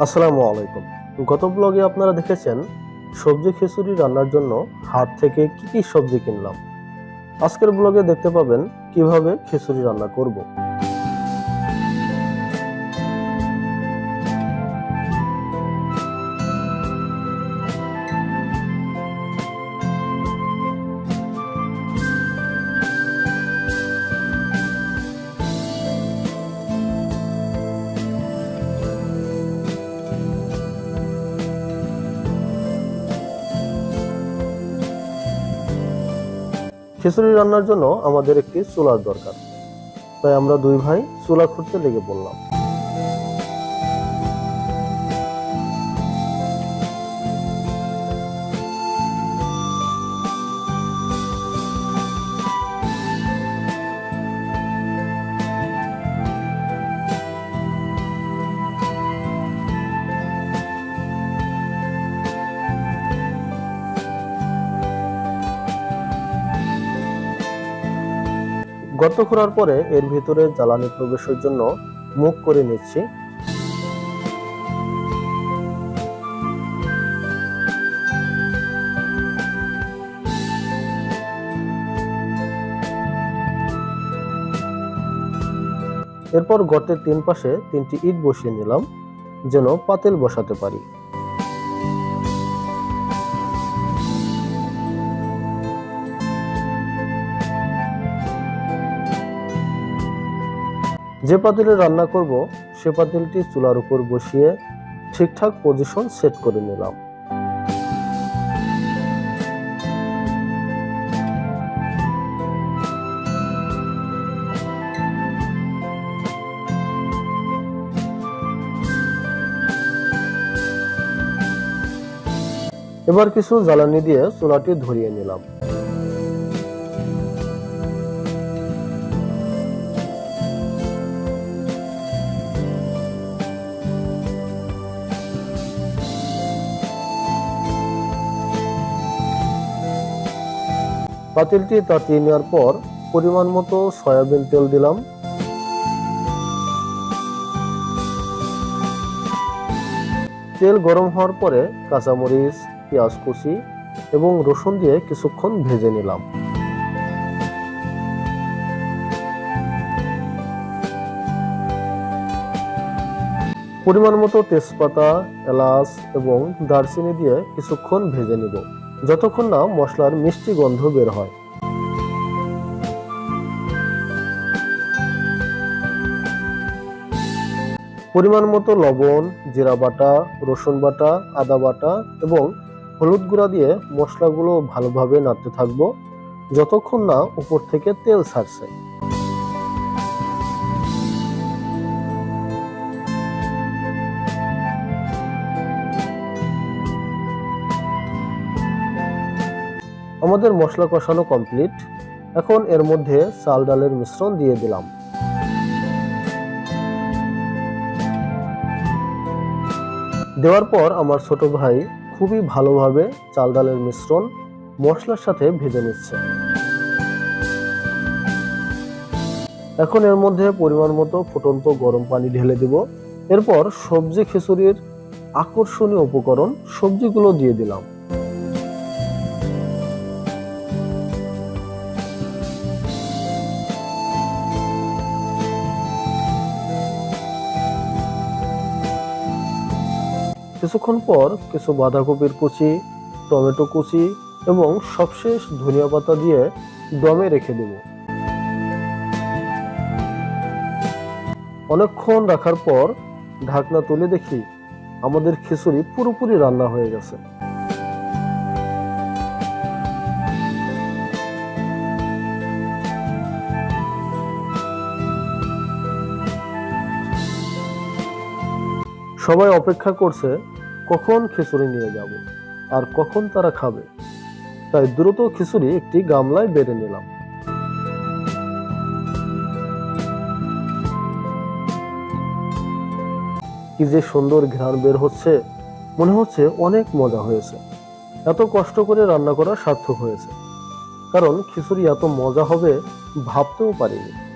আসসালামু আলাইকুম। গত ব্লগে আপনারা দেখেছেন, সবজি খিচুড়ি রান্নার জন্য হাট থেকে কি কি সবজি কিনলাম। আজকের ব্লগে দেখতে পাবেন কীভাবে খিচুড়ি রান্না করব। খিচুড়ি রান্নার জন্য আমাদের একটি চুলার দরকার। তাই আমরা দুই ভাই চুলা খুঁড়তে লেগে পড়লাম। গর্ত খোঁড়ার পরে এর ভিতরে জ্বালানি প্রবেশের জন্য মুখ করে নিচ্ছি। এরপর গর্তের তিন পাশে তিনটি ইট বসিয়ে নিলাম, যেন পাতিল বসাতে পারি। যে পাতিলে রান্না করব, সে পাতিলটি চুলার উপর বসিয়ে ঠিকঠাক পজিশন সেট করে নিলাম। এবার কিছু জ্বালানি দিয়ে চুলাটি ধরিয়ে নিলাম। পাতিলটি তাতিয়ে নেওয়ার পর পরিমাণ মতো সয়াবিন তেল দিলাম। তেল গরম হওয়ার পরে কাঁচামরিচ, পেঁয়াজ কুচি এবং রসুন দিয়ে কিছুক্ষণ ভেজে নিলাম। পরিমাণ মতো তেজপাতা, এলাচ এবং দারচিনি দিয়ে কিছুক্ষণ ভেজে নিব। যতক্ষণ না মশলার মিষ্টি গন্ধ বের হয়। পরিমাণ মতো লবণ, জিরা বাটা, রসুন বাটা, আদা বাটা এবং হলুদ গুঁড়া দিয়ে মশলাগুলো ভালোভাবে নাড়তে থাকব, যতক্ষণ না উপর থেকে তেল ছাড়ছে। আমাদের মশলা কষানো কমপ্লিট এখন এর মধ্যে চাল ডালের মিশ্রণ দিয়ে দিলাম। দেওয়ার পর আমার ছোট ভাই খুবই ভালোভাবে চাল ডালের মিশ্রণ মশলার সাথে ভেজে নিচ্ছে। এখন এর মধ্যে পরিমাণ মতো ফুটন্ত গরম পানি ঢেলে দেব। এরপর সবজি খিচুড়ির আকর্ষণীয় উপকরণ সবজিগুলো দিয়ে দিলাম। কিছুক্ষণ পর কিছু বাঁধাকপির কুচি, টমেটো কুচি এবং সবশেষ ধনিয়া পাতা দিয়ে দমে রেখে দেব। অনেকক্ষণ রাখার পর ঢাকনা তুলে দেখি আমাদের খিচুড়ি পুরোপুরি রান্না হয়ে গেছে। সবাই অপেক্ষা করছে কখন খিচুড়ি নিয়ে যাব আর কখন তারা খাবে। তাই দ্রুত খিচুড়ি একটি গামলায় বেড়ে নিলাম। কি যে সুন্দর ঘ্রাণ বের হচ্ছে, মনে হচ্ছে অনেক মজা হয়েছে। এত কষ্ট করে রান্না করা সার্থক হয়েছে। কারণ খিচুড়ি এত মজা হবে ভাবতেও পারিনি।